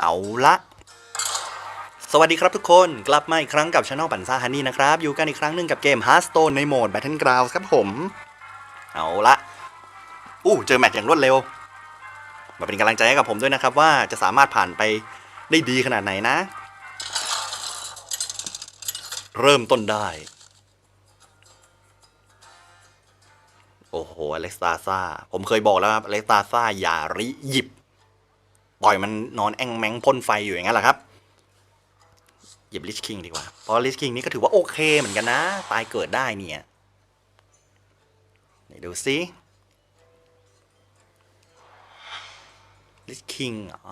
เอาละสวัสดีครับทุกคนกลับมาอีกครั้งกับช anel ปันซ่าฮันนี่นะครับ อยู่กันอีกครั้งหนึ่งกับเกม Hearthstone ในโหมด Battlegrounds ครับผม เอาละอู้เจอแมตช์อย่างรวดเร็ว มาเป็นกำลังใจให้กับผมด้วยนะครับ ว่าจะสามารถผ่านไปได้ดีขนาดไหนนะ เริ่มต้นได้ โอ้โหอเล็กซาซาผมเคยบอกแล้วครับอเล็กซาซาอย่าริหยิบ ปล่อยมันนอนแองแมงพ่นไฟอยู่อย่างนั้นแหละครับหยิบลิชคิงดีกว่า เพราะลิชคิงนี่ก็ถือว่าโอเคเหมือนกันนะ ตายเกิดได้เนี่ยไหนดูซิลิชคิงเหรอ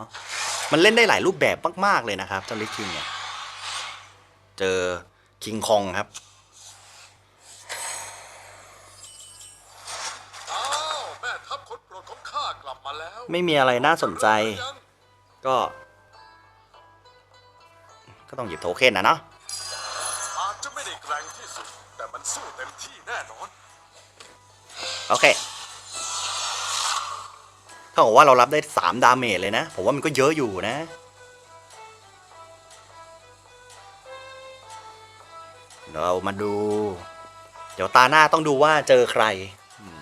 มันเล่นได้หลายรูปแบบมาก ๆ เลยนะครับเจ้าลิชคิงเนี่ย เจอคิงคองครับอ้าวแม่ทัพคนโปรดของข้ากลับมาแล้วไม่มีอะไรน่าสนใจยัง ก็ ก็ต้องหยิบโทเค็นนะเนาะอาจจะไม่ได้แกร่งที่สุด แต่มันสู้เต็มที่แน่นอน โอเคถ้าบอกว่าเรารับได้สามดาเมจเลยนะ ผมว่ามันก็เยอะอยู่นะ เรามาดู เดี๋ยวตาหน้าต้องดูว่าเจอใครอืม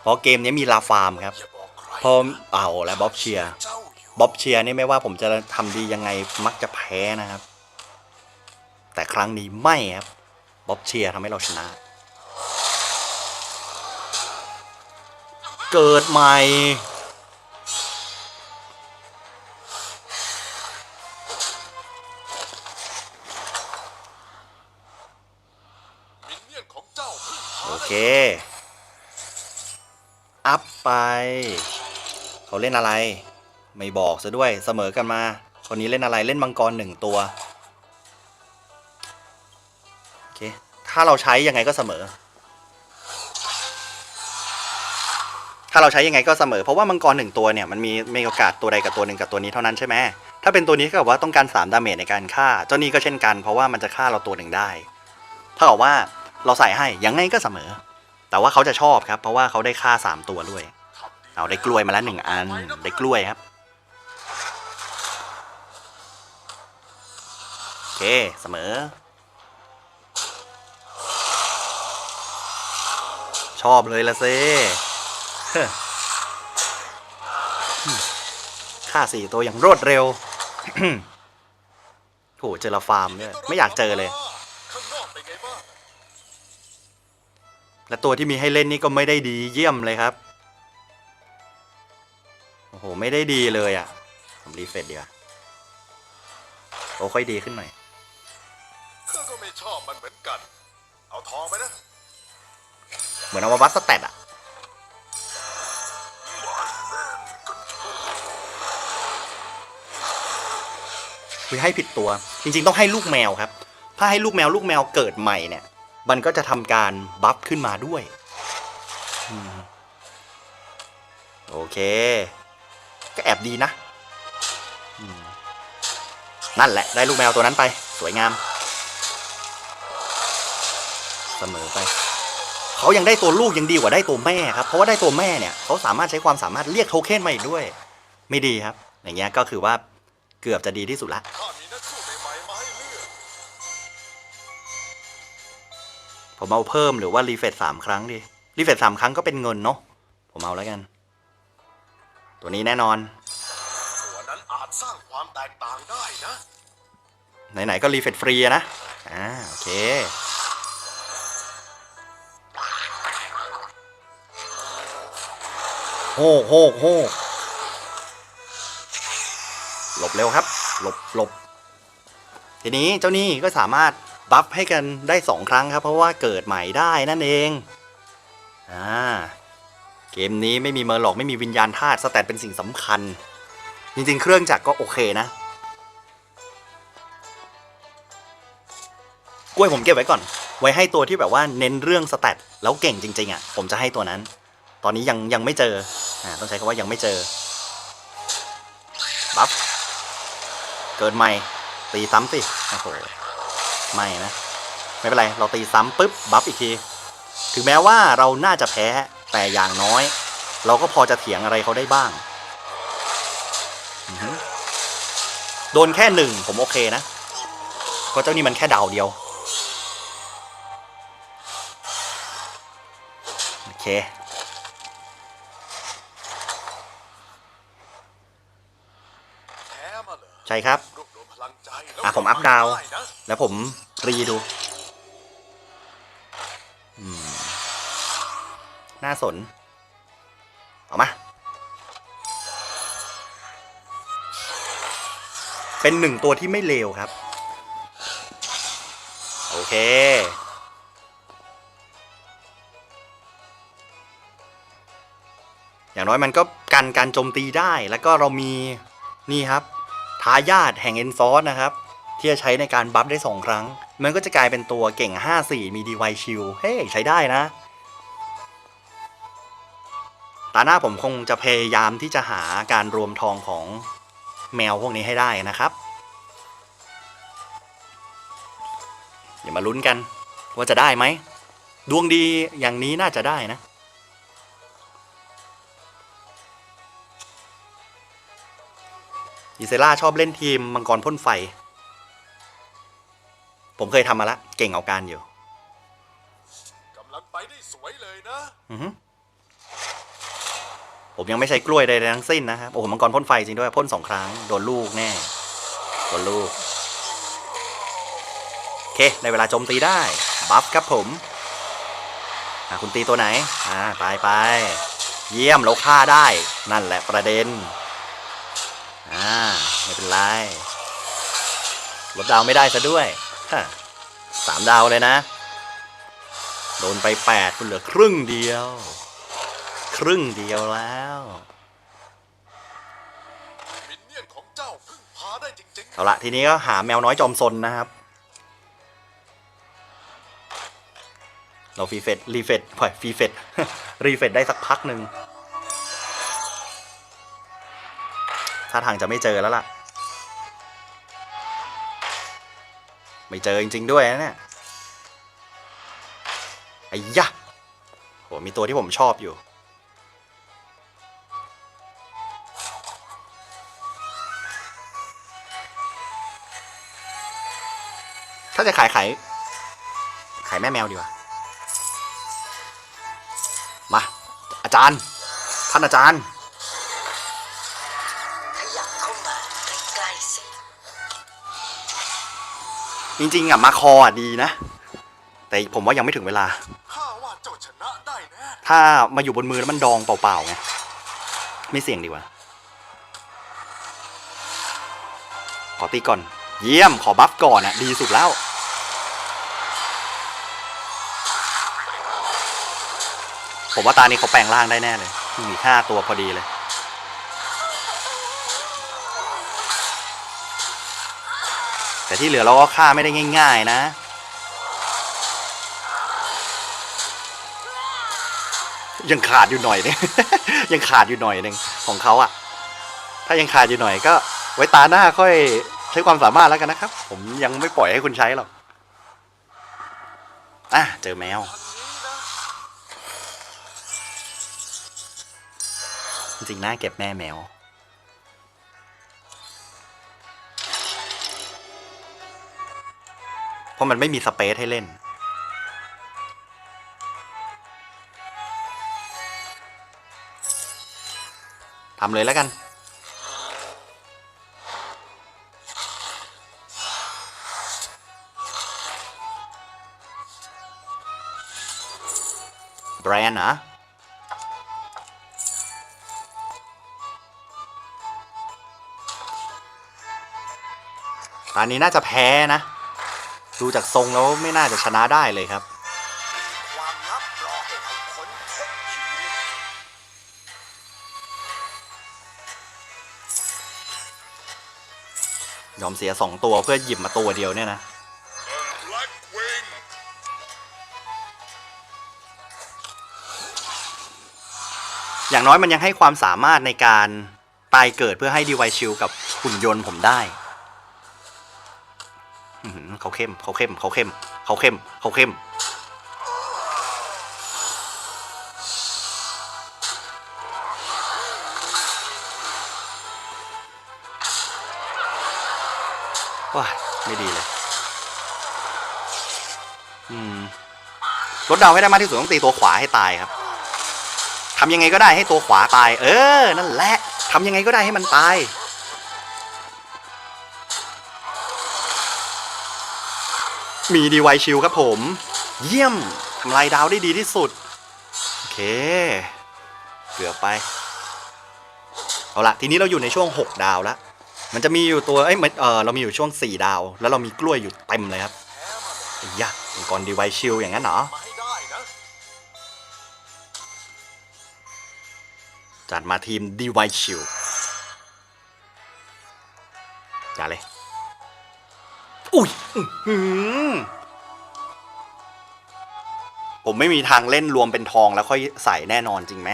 เพราะเกมนี้มีลาฟาร์มครับ พอเอาและบ๊อบเชียร์บ๊อบเชียร์นี่ไม่ว่าผมจะทำดียังไงมักจะแพ้นะครับ แต่ครั้งนี้ไม่ครับบ๊อบเชียร์ทำให้เราชนะ เกิดใหม่โอเค อัพไป เขาเล่นอะไร ไม่บอกซะด้วยเสมอกันมา คนนี้เล่นอะไรเล่นมังกรหนึ่งตัวโอเคถ้าเราใช้ยังไงก็เสมอ ถ้าเราใช้ยังไงก็เสมอ เพราะว่ามังกรหนึ่งตัวเนี่ยมันมีมีโอกาสตัวใดกับตัวหนึ่งกับตัวนี้เท่านั้นใช่ไหมถ้าเป็นตัวนี้ก็แบบว่าต้องการ3ดาเมจในการฆ่า เจ้านี้ก็เช่นกัน เพราะว่ามันจะฆ่าเราตัวหนึ่งได้ถ้ากับว่าเราใส่ให้ยังไงก็เสมอ แต่ว่าเขาจะชอบครับ เพราะว่าเขาได้ฆ่าสามตัวด้วย เอาได้กล้วยมาแล้วหนึ่งอันได้กล้วยครับโอเคเสมอ ชอบเลยละเซ่เฮ้อฆ่าสี่ตัวอย่างรวดเร็วโหเจอละฟาร์มเนี่ยไม่อยากเจอเลยและตัวที่มีให้เล่นนี่ก็ไม่ได้ดีเยี่ยมเลยครับ ไม่ได้ดีเลยอะ่ะ ผมรีเฟรชดีกว่าโอ้ค่อยดีขึ้นหน่อยข้าก็ไม่ชอบมันเหมือนกัน เอาทองไปนะ เหมือนเอามาวัดสเตตอะคือให้ผิดตัว จริงๆต้องให้ลูกแมวครับ ถ้าให้ลูกแมวลูกแมวเกิดใหม่เนี่ย มันก็จะทำการบัฟขึ้นมาด้วยอืมโอเค ก็แอบดีนะนั่นแหละ ได้ลูกแมวตัวนั้นไป สวยงาม เสมอไป เขายังได้ตัวลูกยังดีกว่าได้ตัวแม่ครับ เพราะว่าได้ตัวแม่เนี่ยเขาสามารถใช้ความสามารถเรียกโทเค็นมาอีกด้วย ไม่ดีครับ อย่างเงี้ยก็คือว่าเกือบจะดีที่สุดละผมเอาเพิ่มหรือว่ารีเฟรชสามครั้งดีรีเฟรชสามครั้งก็เป็นเงินเนาะผมเอาแล้วกัน ตัวนี้แน่นอน ตัวนั้นอาจสร้างความแตกต่างได้นะ ไหนๆก็รีเฟรชฟรีอะนะ อ่าโอเค โฮกโฮกโฮกหลบเร็วครับ หลบหลบทีนี้เจ้านี่ก็สามารถบัฟให้กันได้สองครั้งครับ เพราะว่าเกิดใหม่ได้นั่นเอง อ่า เกมนี้ไม่มีเมอร์หลอกไม่มีวิญญาณธาตุสแตทเป็นสิ่งสำคัญ จริงๆ เครื่องจักรก็โอเคนะ กล้วยผมเก็บไว้ก่อน ไว้ให้ตัวที่แบบว่าเน้นเรื่องสแตทแล้วเก่งจริง ๆ อะ ผมจะให้ตัวนั้น ตอนนี้ยังยังไม่เจออ่าต้องใช้คำว่ายังไม่เจอบัฟเกิดใหม่ตีซ้ำสิโอ้โหไม่นะ ไม่เป็นไร เราตีซ้ำปุ๊บบัฟอีกที ถึงแม้ว่าเราน่าจะแพ้ แต่อย่างน้อย เราก็พอจะเถียงอะไรเขาได้บ้าง โดนแค่หนึ่งผมโอเคนะเพราะเจ้านี่มันแค่ดาวเดียว โอเคใช่ครับอะผมอัพดาว แล้วผมรีดู อืม น่าสน เอามา เป็นหนึ่งตัวที่ไม่เลวครับ โอเค อย่างน้อยมันก็กันการโจมตีได้แล้วก็เรามีนี่ครับทายาทแห่งเอนซอสนะครับ ที่จะใช้ในการบัฟได้สองครั้ง มันก็จะกลายเป็นตัวเก่ง 5-4 มีดีไวชิลเฮ้ยใช้ได้นะ ตาหน้าผมคงจะพยายามที่จะหาการรวมทองของแมวพวกนี้ให้ได้นะครับเดี๋ยวมาลุ้นกันว่าจะได้ไหม ดวงดีอย่างนี้น่าจะได้นะ อิเซล่าชอบเล่นทีมมังกรพ่นไฟ ผมเคยทำมาละ เก่งเอาการอยู่ กำลังไปได้สวยเลยนะ อือฮึ ผมยังไม่ใช้กล้วยใดๆทั้งสิ้นนะครับโอ้โหมังกรพ่นไฟจริงด้วยพ่นสองครั้งโดนลูกแน่โดนลูกโอเคในเวลาโจมตีได้บัฟครับผมอะคุณตีตัวไหนอ่าไปไปเยี่ยมเราฆ่าได้นั่นแหละประเด็นอ่าไม่เป็นไรลดดาวไม่ได้ซะด้วยสามดาวเลยนะ โดนไปแปดคุณเหลือครึ่งเดียว ครึ่งเดียวแล้วมินเนี่ยนของเจ้าพึ่งพาได้จริงเอาละทีนี้ก็หาแมวน้อยจอมซนนะครับ เราฟรีเฟดรีเฟดปล่อยฟรีเฟดรีเฟดได้สักพักหนึ่งถ้าทางจะไม่เจอแล้วล่ะ ไม่เจอจริง ๆ ด้วยนะเนี่ยไอ้ยะโหมีตัวที่ผมชอบอยู่ ถ้าจะขายขายขายแม่แมวดีกว่า มา อาจารย์ ท่านอาจารย์ขยับเข้ามาใกล้ๆสิจริงๆอะมาคออะดีนะ แต่ผมว่ายังไม่ถึงเวลาๆข้าว่าเจ้าชนะได้แน่ถ้ามาอยู่บนมือแล้วมันดองเปล่าๆไงไม่เสี่ยงดีกว่า ขอตีก่อน เยี่ยมขอบัฟก่อนอะ ดีสุดแล้ว ผมว่าตานี้เขาแปลงร่างได้แน่เลยมีห้าตัวพอดีเลย แต่ที่เหลือเราก็ฆ่าไม่ได้ง่าย ๆ นะยังขาดอยู่หน่อยนึงยังขาดอยู่หน่อยหนึ่งของเขาอะถ้ายังขาดอยู่หน่อยก็ ไว้ตาหน้าค่อยใช้ความสามารถแล้วกันนะครับ ผมยังไม่ปล่อยให้คุณใช้หรอกอะเจอแมว จริงๆน่าเก็บแม่แมว เพราะมันไม่มีสเปซให้เล่น ทำเลยแล้วกันแบรนด์นะ ตอนนี้น่าจะแพ้นะ ดูจากทรงแล้วไม่น่าจะชนะได้เลยครับ ยอมเสียสองตัวเพื่อหยิบมาตัวเดียวเนี่ยนะอย่างน้อยมันยังให้ความสามารถในการตายเกิดเพื่อให้ดีไวชิลกับหุ่นยนต์ผมได้ เขาเข้มเขาเข้มเขาเข้มเขาเข้มเขาเข้มว้าไม่ดีเลย อืมลดดาวให้ได้มากที่สุดต้องตีตัวขวาให้ตายครับทำยังไงก็ได้ให้ตัวขวาตาย เออ นั่นแหละทำยังไงก็ได้ให้มันตาย มีดีไวชิลครับผม เยี่ยมทำลายดาวได้ดีที่สุด โอเค เกือบไป เอาละทีนี้เราอยู่ในช่วง 6 ดาวแล้ว มันจะมีอยู่ตัว เอ้ยเออเรามีอยู่ช่วง 4 ดาว แล้วเรามีกล้วยอยู่เต็มเลยครับไอ้ยะเป็นกรดีไวชิลอย่างนั้นเหรอ จัดมาทีมดีไวชิลจัดเลย อุ้ยผมไม่มีทางเล่นรวมเป็นทองแล้วค่อยใส่แน่นอนจริงไหม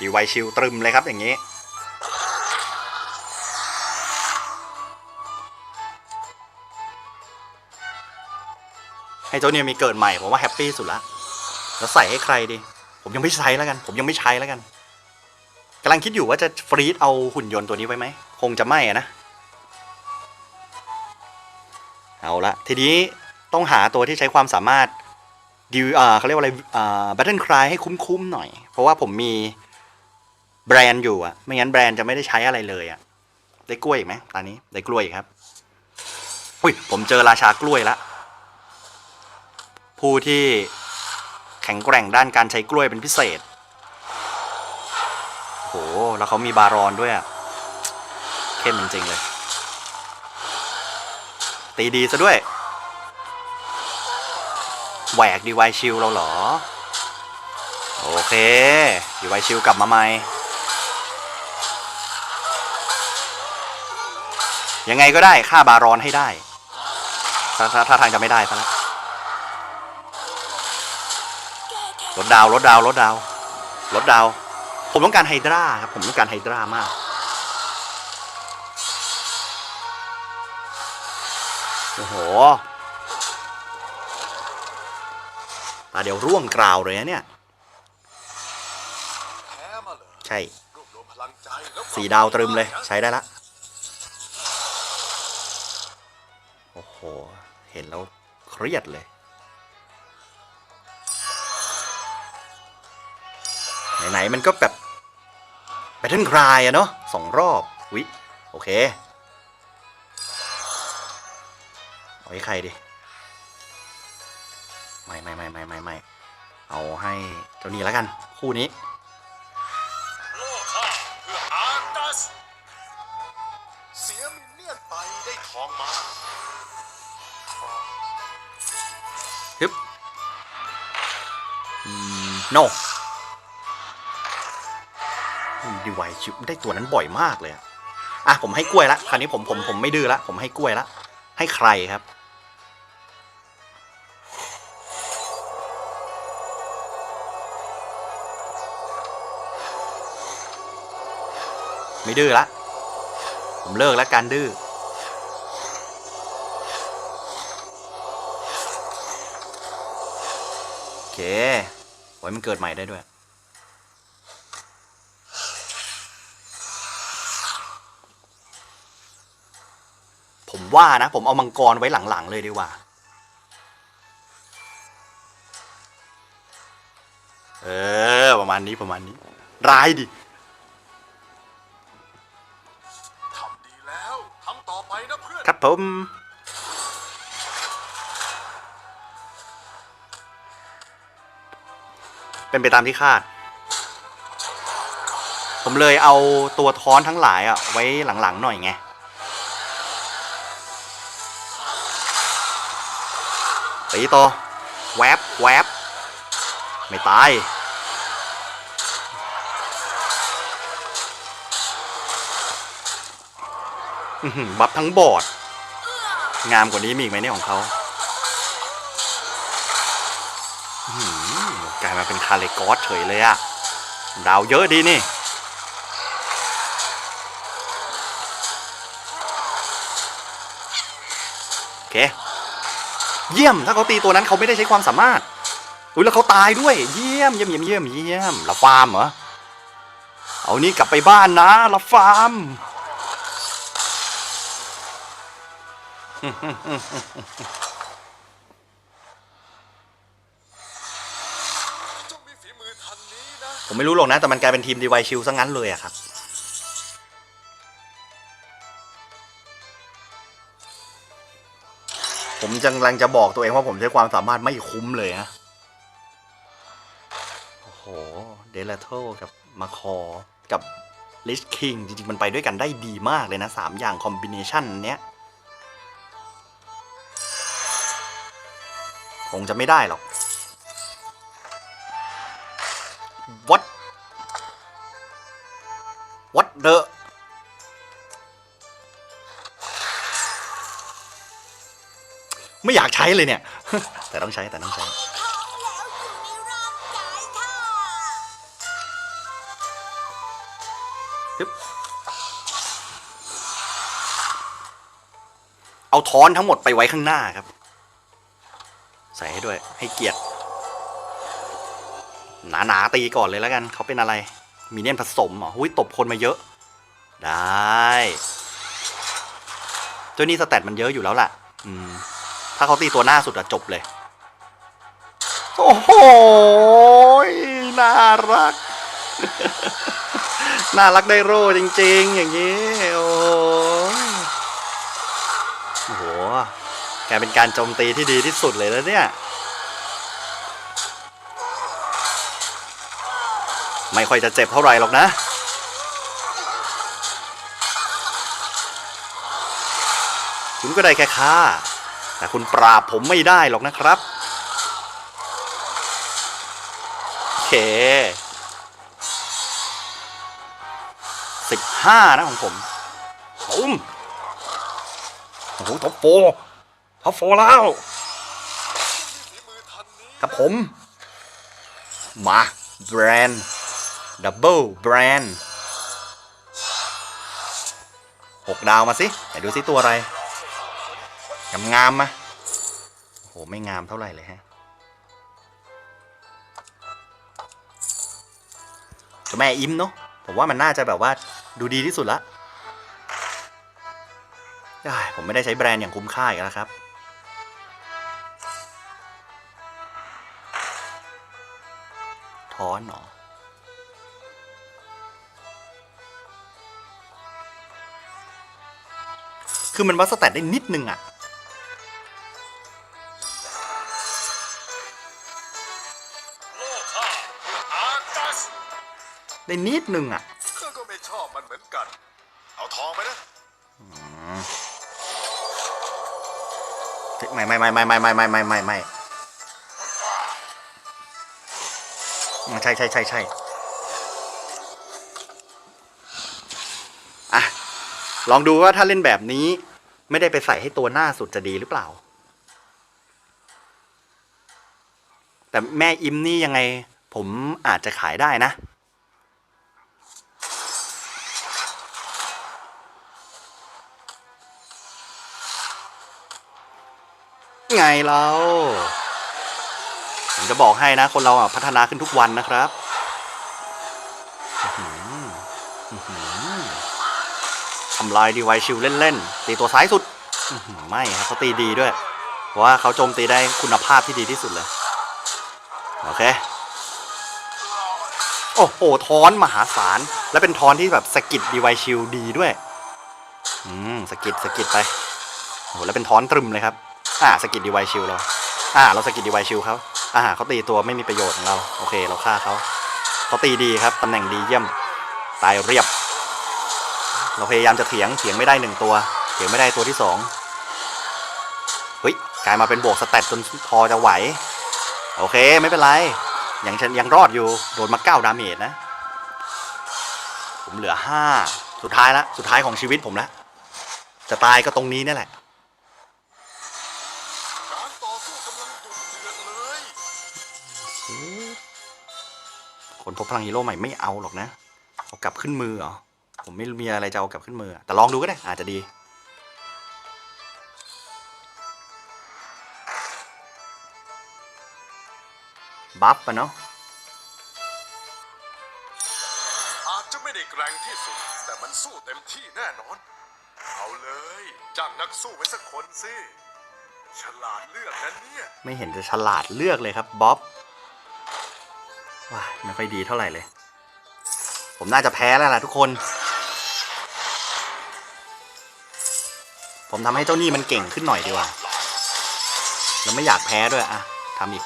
ดีไวชิลตรึมเลยครับอย่างนี้ ให้เจ้าเนี่ยมีเกิดใหม่ผมว่าแฮปปี้สุดละแล้วใส่ให้ใครดี ผมยังไม่ใช้แล้วกัน ผมยังไม่ใช้แล้วกันกำลังคิดอยู่ว่าจะฟรีดเอาหุ่นยนต์ตัวนี้ไว้ไหมคงจะไม่อะนะเอาละทีนี้ต้องหาตัวที่ใช้ความสามารถดิวอ่าเขาเรียกว่าอะไรอ่าบัตเทิลคลายให้คุ้มๆหน่อย เพราะว่าผมมีแบรนด์อยู่อะไม่งั้นแบรนด์จะไม่ได้ใช้อะไรเลยอะได้กล้วยอีกไหมตอนนี้ได้กล้วยครับอุ้ยผมเจอราชากล้วยละ ผู้ที่แข็งแกร่งด้านการใช้กล้วยเป็นพิเศษโหแล้วเขามีบารอนด้วยอะเข้มจริงๆเลย ตีดีซะด้วย แหวกดีไวชิลเราเหรอ โอเค ดีไวชิลกลับมาใหม่ ยังไงก็ได้ฆ่าบารอนให้ได้ ถ้าถ้าถ้าทางจะไม่ได้ซะแล้ว ลดดาวลดดาวลดดาวลดดาว ผมต้องการไฮดราครับ ผมต้องการไฮดรามากโอ้โหตาเดี๋ยวร่วงกราวเลยนะเนี่ย ใช่สีดาวตรึมเลย ใช้ได้ละ โอ้โห เห็นแล้วเครียดเลย ไหนๆมันก็แบบแ a ทเทิลคลายอะเนาะสองรอบวิโอเค เอาให้ใครดีไม่ไม่ไม่ไม่ไม่ไม่เอาให้เจ้านี่แล้วกัน คู่นี้โลค่าเพื่ออาร์ตัสเสียมินเนี่ยนไปได้ทองมาฮึบอืม no ดีไวชิได้ตัวนั้นบ่อยมากเลยอะอะผมให้กล้วยละคราวนี้ผมผมผมไม่ดื้อละผมให้กล้วยละให้ใครครับ ไม่ดื้อละผมเลิกแล้วการดื้อโอเคไว้มันเกิดใหม่ได้ด้วย ว่านะ ผมเอามังกรไว้หลังๆเลยดีกว่า เออ ประมาณนี้ประมาณนี้ ร้ายดิทำดีแล้วทำต่อไปนะเพื่อน ครับผม เป็นไปตามที่คาด ผมเลยเอาตัวท้อนทั้งหลายอะไว้หลังๆหน่อยไง ตีต่อแวบแวบไม่ตายบัฟทั้งบอด งามกว่านี้มีอีกไหมเนี่ของเขากลายมาเป็นคาเลกอสเฉยเลยอะดาวเยอะดีนี่ โอเค เยี่ยม ถ้าเขาตีตัวนั้นเขาไม่ได้ใช้ความสามารถอุ้ยแล้วเขาตายด้วย เยี่ยมเยี่ยมเยี่ยมเยี่ยมเยี่ยมละฟาร์มเหรอ เอานี่กลับไปบ้านนะละฟาร์ม ผมไม่รู้หรอกนะ แต่มันกลายเป็นทีมดีไวชิลซะงั้นเลยอะครับ ผมกำลังจะบอกตัวเองว่าผมใช้ความสามารถไม่คุ้มเลยนะโอ้โห เดลโทกับมาคอ กับลิชคิงจริงๆ มันไปด้วยกันได้ดีมากเลยนะสามอย่างคอมบิเนชันเนี้ย คงจะไม่ได้หรอก what what the ไม่อ ใช้เลยเนี่ย แต่ต้องใช้แต่ต้องใช้เอาท้อนทั้งหมดไปไว้ข้างหน้าครับ ใส่ให้ด้วยให้เกียรติหนาๆตีก่อนเลยแล้วกัน เขาเป็นอะไร มีเนียนผสมเหรอหุ้ยตบคนมาเยอะ ได้เจ้านี่สแตทมันเยอะอยู่แล้วล่ะ อืม ถ้าเขาตีตัวหน้าสุดอะจบเลย โอ้โห น่ารัก น่ารักได้โร่จริง ๆ อย่างนี้โอ้โอ้โหแกเป็นการโจมตีที่ดีที่สุดเลยแล้วเนี่ย ไม่ค่อยจะเจ็บเท่าไหร่หรอกนะคุณก็ได้แค่ฆ่า แต่คุณปราบผมไม่ได้หรอกนะครับโอเคสิบห้านะของผมปุ้มโอ้โหท็อปโฟร์ท็อปโฟร์แล้วฝีมือทันนี้กับผม มาแบรนด์ดับเบิลแบรนด์หกดาวมาสิ ไหนดูสิตัวอะไร งามงามๆมาโอ้โห ไม่งามเท่าไหร่เลยฮะเจ้าแม่อิมเนาะผมว่ามันน่าจะแบบว่าดูดีที่สุดละอ้ผมไม่ได้ใช้แบรนด์อย่างคุ้มค่าอีกแล้วครับท้อนเหรอคือมันวัดสแตทได้นิดนึงอะโได้นิดนึงอะข้าก็ไม่ชอบมันเหมือนกัน เอาทองไปนะไม่ไม่ไม่ไม่ไม่ไม่ไม่ไม่ไม่ไม่ใช่ใช่ใช่ใช่อะลองดูว่าถ้าเล่นแบบนี้ ไม่ได้ไปใส่ให้ตัวหน้าสุดจะดีหรือเปล่า แต่แม่อิมนี่ยังไง ผมอาจจะขายได้นะ ไงเราผมจะบอกให้นะคนเราอะพัฒนาขึ้นทุกวันนะครับทำลายดีไวชิลเล่นๆ ตีตัวซ้ายสุด ไม่ครับเขาตีดีด้วย เพราะว่าเขาโจมตีได้คุณภาพที่ดีที่สุดเลย โอเค โอ้โหทอนมหาศาล และเป็นทอนที่แบบสกิดดีไวชิลดีด้วย อืมสกิดสกิดไปโอ้โหแล้วเป็นทอนตรึมเลยครับ อ่าสกิดดีไวชิลเราอ่าเราสกิดดีไวชิลเขาอ่าเขาตีตัวไม่มีประโยชน์ของเราโอเค เราฆ่าเขาเขาตีดีครับตำแหน่งดีเยี่ยมตายเรียบ เราพยายามจะเถียงเถียงไม่ได้หนึ่งตัวเถียงไม่ได้ตัวที่สองเฮ้ยกลายมาเป็นบวกสแตทจนพอจะไหว โอเคไม่เป็นไรยังฉันยังรอดอยู่โดนมาเก้าดาเมจนะ ผมเหลือห้าสุดท้ายละสุดท้ายของชีวิตผมละจะตายก็ตรงนี้นี่แหละ คนพบพลังฮีโร่ใหม่ไม่เอาหรอกนะเอากลับขึ้นมือเหรอผมไม่มีอะไรจะเอากลับขึ้นมือ แต่ลองดูก็ได้อาจจะดีบัฟปะเนาะอาจจะไม่ได้แกร่งที่สุด แต่มันสู้เต็มที่แน่นอน เอาเลยจ้างนักสู้ไว้สักคนสิฉลาดเลือกนั้นเนี่ย ไม่เห็นจะฉลาดเลือกเลยครับบ๊อบ ว้าไม่ค่อยดีเท่าไหร่เลย ผมน่าจะแพ้แล้วล่ะทุกคน ผมทำให้เจ้านี่มันเก่งขึ้นหน่อยดีกว่า แล้วไม่อยากแพ้ด้วยอะทำอีก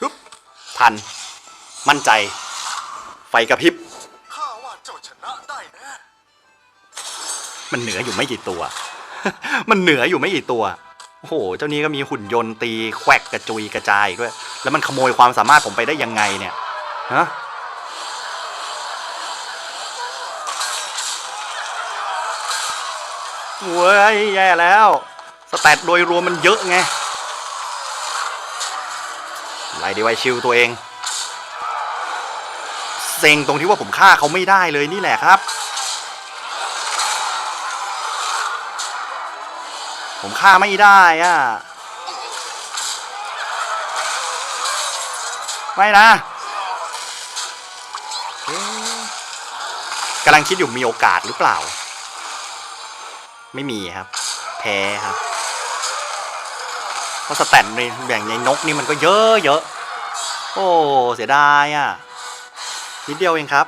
ฮึบทัน มั่นใจ ไฟกระพริบ มันเหนืออยู่ไม่กี่ตัว มันเหนืออยู่ไม่กี่ตัว โอ้โห เจ้านี้ก็มีหุ่นยนต์ตีแควกกระจุยกระจายด้วย แล้วมันขโมยความสามารถผมไปได้ยังไงเนี่ย ฮะเว้ยแย่แล้ว สแตทโดยรวมมันเยอะไงไล่ดีไวชิลตัวเอง เซ็งตรงที่ว่าผมฆ่าเขาไม่ได้เลยนี่แหละครับ ผมฆ่าไม่ได้อะไม่นะกำลังคิดอยู่มีโอกาสหรือเปล่า ไม่มีครับ แพ้ครับ เพราะสแตนในอย่งในนกนี่มันก็เยอะเยอะ โอ้เสียดายอะ นิดเดียวเองครับ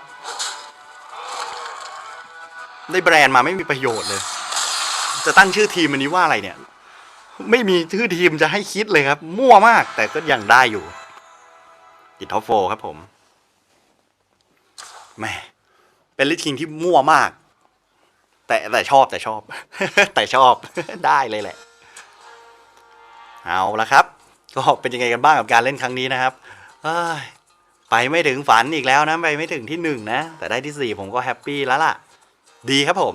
ได้แบรนด์มาไม่มีประโยชน์เลย จะตั้งชื่อทีมอันนี้ว่าอะไรเนี่ย ไม่มีชื่อทีมจะให้คิดเลยครับ มั่วมาก แต่ก็ยังได้อยู่ ติดท็อปโฟครับผมแม่เป็นลิทคิงที่มั่วมาก แต่แต่ชอบแต่ชอบ แต่ชอบได้เลยแหละ เอาละครับ ก็เป็นยังไงกันบ้างกับการเล่นครั้งนี้นะครับไปไม่ถึงฝันอีกแล้วนะ ไปไม่ถึงที่หนึ่งนะ แต่ได้ที่สี่ผมก็แฮปปี้แล้วล่ะ ดีครับผม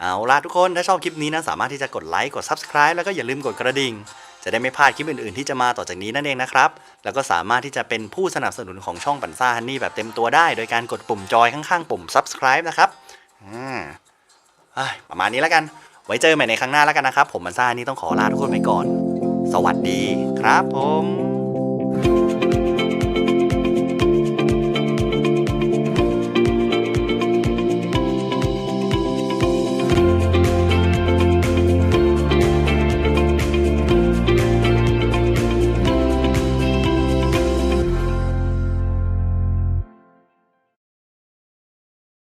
เอาล่ะทุกคนถ้าชอบคลิปนี้นะสามารถที่จะกดไลค์กด Subscribe แล้วก็อย่าลืมกดกระดิ่ง จะได้ไม่พลาดคลิปอื่นๆที่จะมาต่อจากนี้นั่นเองนะครับ แล้วก็สามารถที่จะเป็นผู้สนับสนุนของช่องปันซ่าฮันนี่แบบเต็มตัวได้ โดยการกดปุ่มจอยข้างๆปุ่ม Subscribe นะครับอ่าเอ้ยประมาณนี้แล้วกัน ไว้เจอใหม่ในครั้งหน้าแล้วกันนะครับ ผมปันซ่าฮันนี่ต้องขอลาทุกคนไปก่อน สวัสดีครับผม